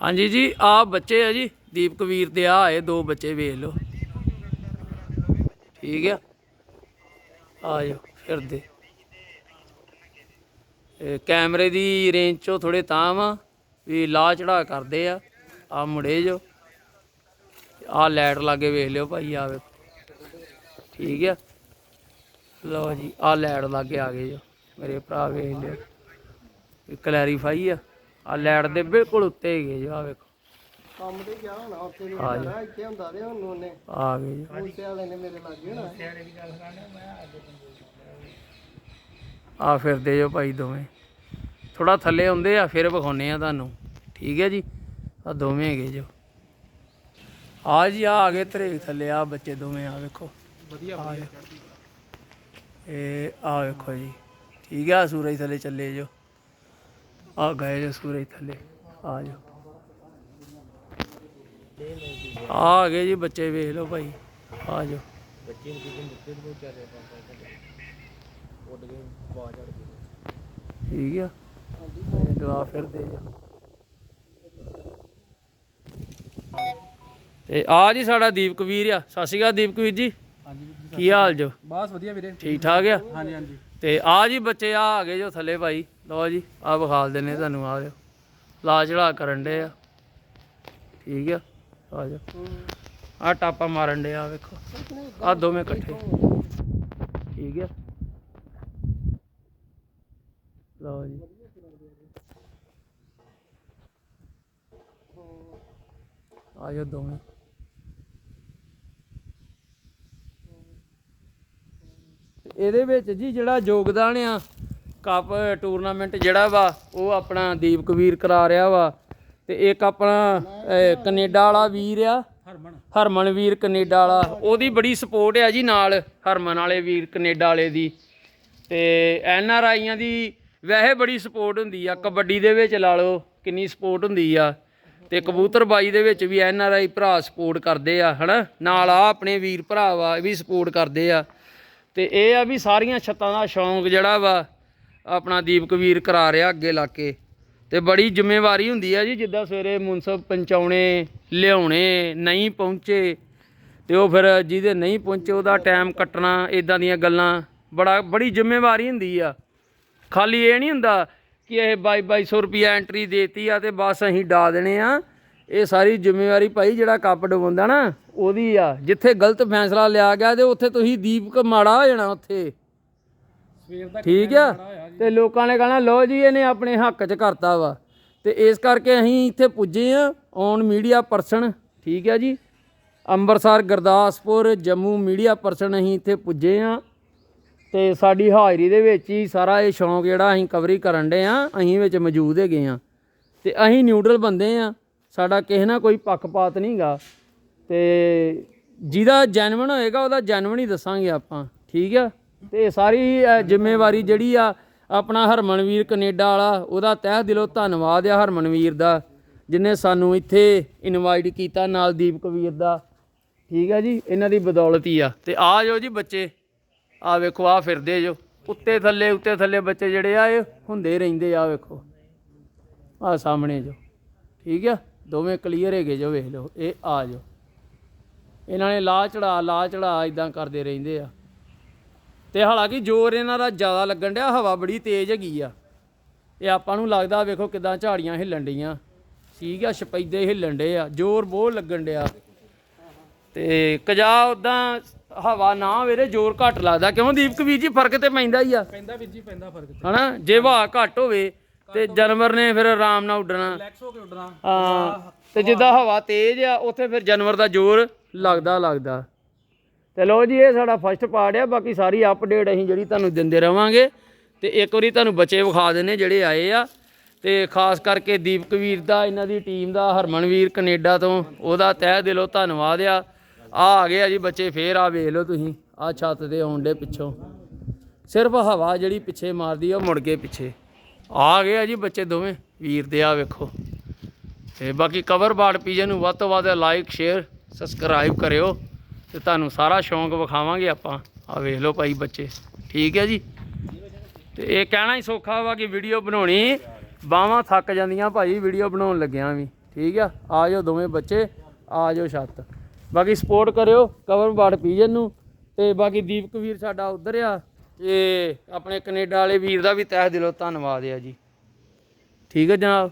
ਹਾਂਜੀ ਜੀ ਆ ਬੱਚੇ ਆ ਜੀ, ਦੀਪ ਕਬੀਰ ਦੇ ਆ, ਆਏ ਦੋ ਬੱਚੇ ਵੇਖ ਲਓ। ਠੀਕ ਆ? ਆ ਜਾਓ, ਫਿਰਦੇ। ਕੈਮਰੇ ਦੀ ਰੇਂਜ ਚੋਂ ਥੋੜੇ ਤਾਂ ਵਾ, ਵੀ ਲਾ ਚੜਾ ਕਰਦੇ ਆ। ਆ ਮੁੜੇ ਜੋ ਆ ਲਾਈਟ ਲਾਗੇ ਵੇਖ ਲਿਓ ਭਾਈ ਆਵੇ ਠੀਕ ਆ? ਲਓ ਜੀ ਆ ਲਾਈਟ ਲਾਗੇ ਆ ਗਏ ਜੋ, ਮੇਰੇ ਭਰਾ ਵੇਖ ਲਿਓ। ਇਹ ਕਲੈਰੀਫਾਈ ਆ। ਆ ਲਾਈਟ ਦੇ ਬਿਲਕੁਲ ਉੱਤੇ ਹੈਗੇ ਜੋ ਆ ਵੇਖੋ। ਕੰਮ ਤੇ ਗਿਆ ਹੋਣਾ ਉੱਥੇ ਵੀ ਆ ਜੀ। ਜਾਣਾ ਇੱਥੇ ਹੁੰਦਾ ਤੇ ਹੁਣ ਉਹਨੇ। ਆ ਗਏ ਜੋ। ਮੂਸੇ ਵਾਲੇ ਨੇ ਮੇਰੇ ਲੱਗੇ ਹੋਣਾ। ਆ ਫਿਰਦੇ ਜੋ ਭਾਈ ਦੋਵੇਂ। ਥੋੜਾ ਥੱਲੇ ਆਉਂਦੇ ਆ ਫਿਰ ਵਿਖਾਉਨੇ ਆ ਤੁਹਾਨੂੰ। ਠੀਕ ਹੈ ਜੀ? ਆ ਦੋਵੇਂ ਹੈਗੇ ਜੋ। ਆ ਜੀ ਆ ਆ ਗਏ ਤਰੇ ਥੱਲੇ ਆ ਬੱਚੇ ਦੋਵੇਂ ਆ ਵੇਖੋ। ਵਧੀਆ ਆ ਜਾਓ। ਇਹ ਆ ਵੇਖੋ ਜੀ। ਠੀਕ ਆ ਸੂਰਜ ਥੱਲੇ ਚੱਲੇ ਜੋ। ਆ ਗਏ ਜੋ ਸੂਰਜ ਥੱਲੇ ਆ ਜਾਓ। ਆ ਗਏ ਜੀ ਬੱਚੇ ਵੇਖ ਲਓ ਭਾਈ ਆ ਜਾਓ। ਬੱਚੇ ਨੂੰ ਕਿਤੇ ਦਿੱਤੇ ਤੇ ਚੱਲੇ ਪਾਪਾ ਉੱਡ ਗਏ ਬਾਹਰ ਚੜ ਗਏ ਠੀਕ ਆ? ਦੁਆ ਫਿਰਦੇ ਜਾ ਤੇ ਆ ਜੀ ਸਾਡਾ ਦੀਪਕ ਵੀਰ ਆ। ਸਤਿ ਸ਼੍ਰੀ ਅਕਾਲ ਦੀਪਕ ਵੀਰ ਜੀ। ਕੀ ਹਾਲ ਜੋ? ਬਸ ਵਧੀਆ ਵੀਰੇ। ਠੀਕ ਠਾਕ ਆ? ਹਾਂਜੀ ਹਾਂਜੀ। ਤੇ ਆ ਜੀ ਬੱਚੇ ਆ ਆ ਗਏ ਜੋ ਥੱਲੇ ਭਾਈ। ਲਓ ਜੀ ਆ ਵਿਖਾਲ ਦਿੰਨੇ ਤੁਹਾਨੂੰ ਆ ਜਾਓ ਲਾ ਚੜਾ ਕਰਨ ਦੇ ਆ। ਠੀਕ ਆ ਆ ਜਾ ਆ ਟਾਪਾ ਮਾਰਨ ਦੇ ਆ ਵੇਖੋ। ਆ ਦੋਵੇਂ ਇਕੱਠੇ। ਠੀਕ ਆ। ਲਓ ਜੀ। ਆ ਜਾ ਦੋਵੇਂ। ਇਹਦੇ ਵਿੱਚ ਜੀ ਜਿਹੜਾ ਯੋਗਦਾਨ ਆ ਕੱਪ ਟੂਰਨਾਮੈਂਟ ਜਿਹੜਾ ਵਾ ਉਹ ਆਪਣਾ ਦੀਪਕ ਵੀਰ ਕਰਾ ਰਿਹਾ ਵਾ। ਤੇ ਇੱਕ ਆਪਣਾ ਕੈਨੇਡਾ ਵਾਲਾ ਵੀਰ ਆ। ਹਰਮਨ। ਹਰਮਨ ਵੀਰ ਕੈਨੇਡਾ ਵਾਲਾ। ਉਹਦੀ ਬੜੀ ਸਪੋਰਟ ਆ ਜੀ ਨਾਲ ਹਰਮਨ ਵਾਲੇ ਵੀਰ ਕੈਨੇਡਾ ਵਾਲੇ ਦੀ। ਤੇ ਐਨ ਆਰ ਆਈਆਂ ਦੀ ਵੈਸੇ ਬੜੀ ਸਪੋਰਟ ਹੁੰਦੀ ਆ। ਕਬੱਡੀ ਦੇ ਵਿੱਚ ਲਾ ਲਓ ਕਿੰਨੀ ਸਪੋਰਟ ਹੁੰਦੀ ਆ। ਤੇ ਕਬੂਤਰਬਾਈ ਦੇ ਵਿੱਚ ਵੀ ਐਨ ਆਰ ਆਈ ਭਰਾ ਸਪੋਰਟ ਕਰਦੇ ਆ ਹਨਾ? ਨਾਲ ਆ ਆਪਣੇ ਵੀਰ ਭਰਾ ਵਾ ਇਹ ਵੀ ਸਪੋਰਟ ਕਰਦੇ ਆ। ਤੇ ਇਹ ਆ ਵੀ ਸਾਰੀਆਂ ਛੱਤਾਂ ਦਾ ਸ਼ੌਂਕ ਜਿਹੜਾ ਵਾ ਆਪਣਾ ਦੀਪਕ ਵੀਰ ਕਰਾ ਰਿਹਾ ਅੱਗੇ ਲਾ ਕੇ। ਤੇ ਬੜੀ ਜ਼ਿੰਮੇਵਾਰੀ ਹੁੰਦੀ ਆ ਜੀ ਜਿੱਦਾਂ ਸਵੇਰੇ ਮੁਨਸਬ ਪਹੁੰਚਾਉਣੇ ਲਿਆਉਣੇ ਨਹੀਂ ਪਹੁੰਚੇ ਤੇ ਉਹ ਫਿਰ ਜਿਹਦੇ ਨਹੀਂ ਪਹੁੰਚੇ ਉਹਦਾ ਟਾਈਮ ਕੱਟਣਾ ਇਦਾਂ ਦੀਆਂ ਗੱਲਾਂ ਬੜਾ ਬੜੀ ਜ਼ਿੰਮੇਵਾਰੀ ਹੁੰਦੀ ਆ। ਖਾਲੀ ਇਹ ਨਹੀਂ ਹੁੰਦਾ ਕਿ ਇਹ 2200 ਰੁਪਿਆ ਐਂਟਰੀ ਦੇਤੀ ਆ ਤੇ ਬਸ ਅਸੀਂ ਡਾ ਦੇਣੇ ਆ। ਇਹ ਸਾਰੀ ਜ਼ਿੰਮੇਵਾਰੀ ਭਾਈ ਜਿਹੜਾ ਕੱਪ ਡਵਾਉਂਦਾ ਨਾ ਉਹਦੀ ਆ। ਜਿੱਥੇ ਗਲਤ ਫੈਸਲਾ ਲਿਆ ਗਿਆ ਤੇ ਉੱਥੇ ਤੁਸੀਂ ਦੀਪਕ ਮਾੜਾ ਹੋ ਜਾਣਾ ਉੱਥੇ। ਠੀਕ ਆ? ਤੇ ਲੋਕਾਂ ਨੇ ਕਹਣਾ ਲੋ ਜੀ, ਇਹਨੇ ਆਪਣੇ ਹੱਕ 'ਚ ਕਰਤਾ ਵਾ। ਤੇ ਇਸ ਕਰਕੇ ਅਸੀਂ ਇੱਥੇ ਪੁੱਜੇ ਆ ਔਨ ਮੀਡੀਆ ਪਰਸਨ। ਠੀਕ ਆ ਜੀ? ਅੰਮ੍ਰਿਤਸਰ ਗੁਰਦਾਸਪੁਰ, ਜੰਮੂ ਮੀਡੀਆ ਪਰਸਨ ਅਸੀਂ ਇੱਥੇ ਪੁੱਜੇ ਆ। ਤੇ ਸਾਡੀ ਹਾਜ਼ਰੀ ਦੇ ਵਿੱਚ ਹੀ ਸਾਰਾ ਇਹ ਸ਼ੌਂਕ ਜਿਹੜਾ ਅਸੀਂ ਕਵਰੀ ਕਰਨ ਦੇ ਆ, ਅਸੀਂ ਵਿੱਚ ਮੌਜੂਦ ਹੈਗੇ ਆ। ਤੇ ਅਸੀਂ ਨਿਊਟਰਲ ਬੰਦੇ ਆ, ਸਾਡਾ ਕਿਸੇ ਨਾਲ ਕੋਈ ਪੱਖਪਾਤ ਨਹੀਂਗਾ ਤੇ ਜਿਹਦਾ ਜੈਨੂਇਨ ਹੋਏਗਾ, ਉਹਦਾ ਜੈਨੂਇਨ ਹੀ ਦੱਸਾਂਗੇ ਆਪਾਂ। ਠੀਕ ਆ? ਤੇ ਸਾਰੀ ਜ਼ਿੰਮੇਵਾਰੀ ਜਿਹੜੀ ਆ ਆਪਣਾ ਹਰਮਨਵੀਰ ਕੈਨੇਡਾ ਵਾਲਾ, ਉਹਦਾ ਤਹਿ ਦਿਲੋਂ ਧੰਨਵਾਦ ਆ ਹਰਮਨਵੀਰ ਦਾ, ਜਿਨੇ ਸਾਨੂੰ ਇੱਥੇ ਇਨਵਾਈਟ ਕੀਤਾ ਨਾਲ ਦੀਪ ਕਬੀਰ ਦਾ। ਠੀਕ ਆ ਜੀ, ਇਹਨਾਂ ਦੀ ਬਦੌਲਤ ਹੀ ਆ। ਤੇ ਆ ਜਾਓ ਜੀ ਬੱਚੇ, ਆ ਵੇਖੋ, ਆ ਫਿਰਦੇ ਜੋ। ਉੱਤੇ ਥੱਲੇ ਉੱਤੇ ਥੱਲੇ ਬੱਚੇ ਜਿਹੜੇ ਆ, ਇਹ ਹੁੰਦੇ ਰਹਿੰਦੇ ਆ, ਵੇਖੋ। ਆ ਸਾਹਮਣੇ ਜੋ। ਠੀਕ ਆ, ਦੋਵੇਂ ਕਲੀਅਰ ਹੈਗੇ ਜੋ, ਵੇਖ ਲਓ, ਇਹ ਆ ਜੋ। ਇਹਨਾਂ ਨੇ ਲਾ ਚੜਾ ਲਾ ਚੜਾ ਇਦਾਂ ਕਰਦੇ ਰਹਿੰਦੇ ਆ। ਤੇ ਹਾਲਾਂਕਿ ਜ਼ੋਰ ਇਹਨਾਂ ਦਾ ਜ਼ਿਆਦਾ ਲੱਗਣ ਡਿਆ ਹਵਾ ਬੜੀ ਤੇਜ਼ ਹੈਗੀ ਆ। ਇਹ ਆਪਾਂ ਨੂੰ ਲੱਗਦਾ ਵੇਖੋ ਕਿਦਾਂ ਝਾੜੀਆਂ ਹਿੱਲਣ ਡੀਆਂ ਠੀਕ ਆ ਛਪੈਦੇ ਹਿੱਲਣ ਡੇ ਆ ਜ਼ੋਰ ਬਹੁਤ ਲੱਗਣ ਡਿਆ। ਤੇ ਕਜਾ ਉਦਾਂ ਹਵਾ ਨਾ ਵੇਰੇ ਜ਼ੋਰ ਘੱਟ ਲੱਗਦਾ। ਕਿਉਂ ਦੀਪਕ ਵੀਰ ਜੀ ਫ਼ਰਕ ਤੇ ਪੈਂਦਾ ਹੀ ਆ। ਪੈਂਦਾ ਵੀਰ ਜੀ ਪੈਂਦਾ ਫ਼ਰਕ ਹਨਾ ਜੇ ਹਵਾ ਘੱਟ ਹੋਵੇ ਤੇ ਜਾਨਵਰ ਨੇ ਫਿਰ ਆਰਾਮ ਨਾਲ ਉੱਡਣਾ। ਰਿਲੈਕਸ ਹੋ ਕੇ ਉੱਡਣਾ। ਹਾਂ ਤੇ ਜਿੱਦਾਂ ਹਵਾ ਤੇਜ਼ ਆ ਉੱਥੇ ਫਿਰ ਜਾਨਵਰ ਦਾ ਜ਼ੋਰ ਲੱਗਦਾ ਲੱਗਦਾ। ਚਲੋ ਜੀ, ਇਹ ਸਾਡਾ ਫਸਟ ਪਾਰਟ ਆ, ਬਾਕੀ ਸਾਰੀ ਅਪਡੇਟ ਅਸੀਂ ਜਿਹੜੀ ਤੁਹਾਨੂੰ ਦਿੰਦੇ ਰਵਾਂਗੇ। ਤੇ ਇੱਕ ਵਾਰੀ ਤੁਹਾਨੂੰ ਬੱਚੇ ਵਿਖਾ ਦਿੰਨੇ ਜਿਹੜੇ ਆਏ ਆ। ਤੇ ਖਾਸ ਕਰਕੇ ਦੀਪਕ ਵੀਰ ਦਾ, ਇਹਨਾਂ ਦੀ ਟੀਮ ਦਾ ਹਰਮਨਵੀਰ ਕੈਨੇਡਾ ਤੋਂ, ਉਹਦਾ ਤਹਿ ਦਿਲੋਂ ਧੰਨਵਾਦ ਆ। ਆ ਆ ਗਏ ਆ ਜੀ ਬੱਚੇ ਫੇਰ, ਆ ਵੇਖ ਲਓ ਤੁਸੀਂ, ਆ ਛੱਤ ਦੇ ਆਉਣ ਦੇ ਪਿੱਛੋਂ। ਸਿਰਫ ਹਵਾ ਜਿਹੜੀ ਪਿੱਛੇ ਮਾਰਦੀ ਆ, ਉਹ ਮੁੜ ਕੇ ਪਿੱਛੇ। ਆ ਗਏ ਆ ਜੀ ਬੱਚੇ ਦੋਵੇਂ, ਵੀਰ ਦੇ ਆ ਵੇਖੋ। ਤੇ ਬਾਕੀ ਕਵਰ ਬਾੜ ਪੀਜੇ ਨੂੰ ਵੱਧ ਤੋਂ ਵੱਧ ਲਾਈਕ ਸ਼ੇਅਰ ਸਬਸਕ੍ਰਾਈਬ ਕਰਿਓ। ਤੇ ਤੁਹਾਨੂੰ ਸਾਰਾ ਸ਼ੌਂਕ ਵਿਖਾਵਾਂਗੇ ਆਪਾਂ। ਆ ਵੇਖ ਲਓ ਭਾਈ ਬੱਚੇ, ਠੀਕ ਹੈ ਜੀ? ਤੇ ਇਹ ਕਹਿਣਾ ਹੀ ਸੌਖਾ ਵਾ ਕਿ ਵੀਡੀਓ ਬਣਾਉਣੀ, ਬਾਹਾਂ ਥੱਕ ਜਾਂਦੀਆਂ ਭਾਈ, ਵੀਡੀਓ ਬਣਾਉਣ ਲੱਗਿਆਂ ਵੀ, ਠੀਕ ਆ? ਆ ਜਾਓ ਦੋਵੇਂ ਬੱਚੇ, ਆ ਜਾਓ ਛੱਤ। ਬਾਕੀ ਸਪੋਰਟ ਕਰਿਓ, ਕਵਰ ਬਾੜ ਪੀਜਨ ਨੂੰ, ਤੇ ਬਾਕੀ ਦੀਪਕ ਵੀਰ ਸਾਡਾ ਉਧਰ ਆ, ਤੇ ਆਪਣੇ ਕੈਨੇਡਾ ਵਾਲੇ ਵੀਰ ਦਾ ਵੀ ਤਹਿ ਦਿਲੋਂ ਧੰਨਵਾਦ ਆ ਜੀ। ਠੀਕ ਹੈ ਜਨਾਬ?